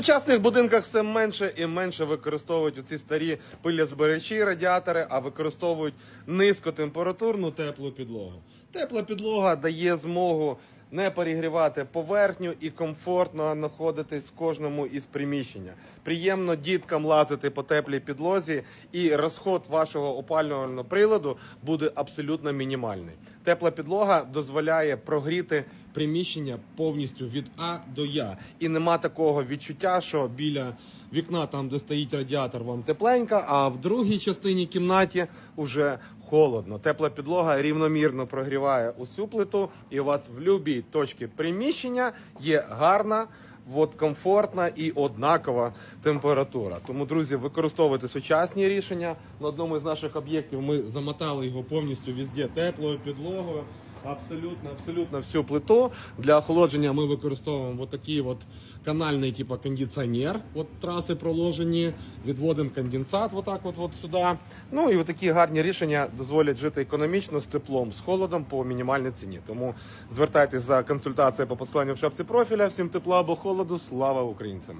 В сучасних будинках все менше і менше використовують оці старі пилязберечі радіатори, а використовують низькотемпературну теплу підлогу. Тепла підлога дає змогу не перегрівати поверхню і комфортно знаходитись в кожному із приміщення. Приємно діткам лазити по теплій підлозі, і розход вашого опалювального приладу буде абсолютно мінімальний. Тепла підлога дозволяє прогріти приміщення повністю від А до Я. І нема такого відчуття, що біля вікна, там де стоїть радіатор, вам тепленько, а в другій частині кімнаті вже холодно. Тепла підлога рівномірно прогріває усю плиту, і у вас в будь-якій точці приміщення є гарна. От комфортна і однакова температура. Тому, друзі, використовуйте сучасні рішення. На одному з наших об'єктів ми замотали його повністю везде теплою підлогою. Абсолютно, абсолютно всю плиту. Для охолодження ми використовуємо вот такий от канальний типу кондиціонер. От траси проложені, відводимо конденсат вот так от, от сюди. Ну і от такі гарні рішення дозволять жити економічно з теплом, з холодом по мінімальній ціні. Тому звертайтесь за консультацією по посиланню в шапці профіля. Всім тепла або холоду. Слава українцям!